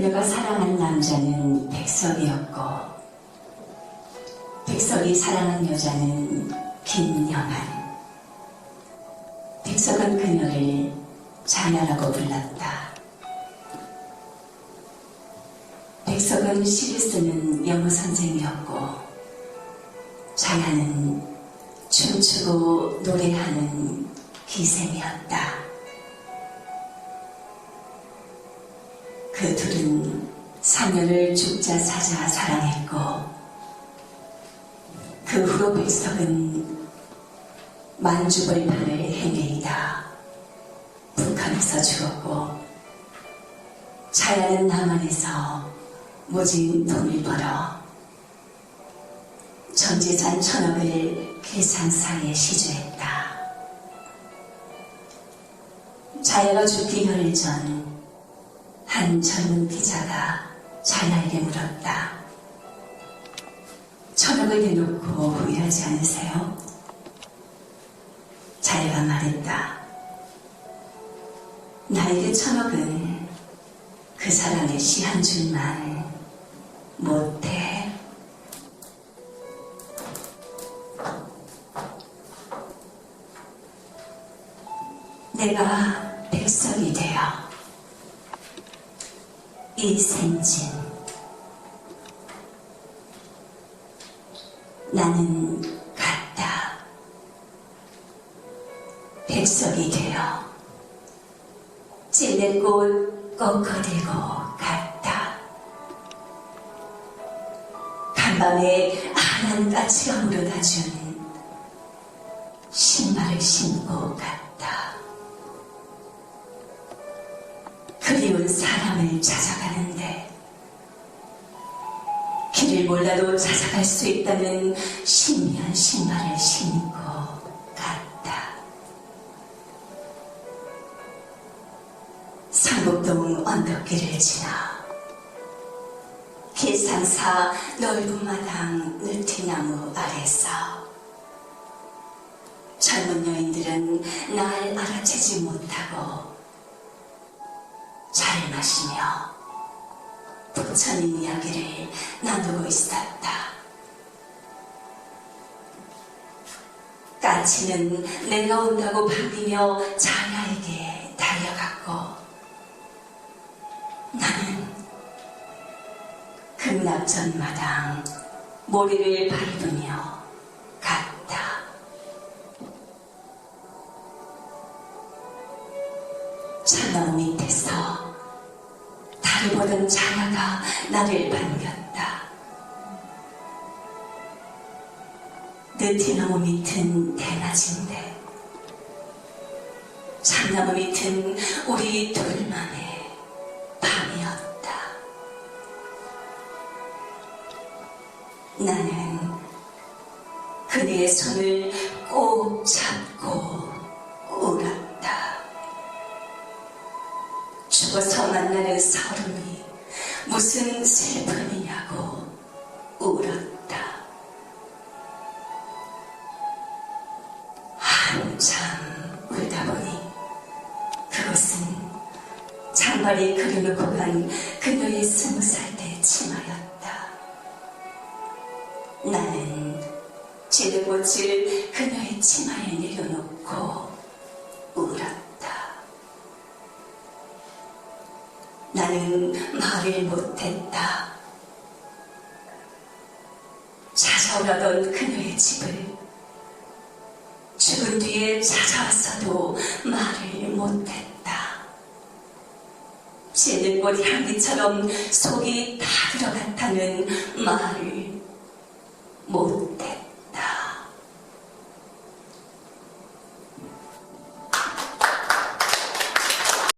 그녀가 사랑한 남자는 백석이었고 백석이 사랑한 여자는 김영한 백석은 그녀를 자녀라고 불렀다. 백석은 시를 쓰는 영어 선생이었고 자야는 춤추고 노래하는 기생이었다. 그 둘은 사녀를 죽자 사자 사랑했고 그 후로 백석은 만주벌판을 헤매이다 북한에서 죽었고 자야는 남한에서 모진 돈을 벌어 전재산 천억을 계산사에 시주했다. 자야가 죽기 열흘 전 한 젊은 기자가 자야에게 물었다. 천억을 내놓고 후회하지 않으세요? 자야가 말했다. 나에게 천억은 그 사람의 시 한 줄만 못해. 내가 백성이 되어 이 생진 나는 갔다. 백석이 되어 찔레꽃 꺾어들고 갔다. 간밤에 하얀 까치가 물어다준 신발을 신고 갔다 그리운 사람을 찾아가는데 길을 몰라도 찾아갈 수 있다는 신비한 신발을 신고 갔다. 상북동 언덕길을 지나 길상사 넓은 마당 느티나무 아래서 젊은 여인들은 날 알아채지 못하고 마시며 부처님 이야기를 나누고 있었다. 까치는 내가 온다고 반기며 자야에게 달려갔고 나는 극락전마당 모리를 밟으며 참나무 밑에서 달을 보던 자야가 나를 반겼다. 느티나무 밑은 대낮인데 참나무 밑은 우리 둘만의 밤이었다. 나는 그녀의 손을 꼭 잡고 죽어서 만나는 서름이 무슨 슬픔이냐고 울었다. 한참 울다 보니 그것은 장발이 그려놓고 간 그녀의 스무 살 때 치마였다. 나는 지느꽃을 그녀의 치마에 내려놓고 나는 말을 못했다. 찾아오려던 그녀의 집을 죽은 뒤에 찾아왔어도 말을 못했다. 지는 꽃 향기처럼 속이 다 들어갔다는 말을 못했다.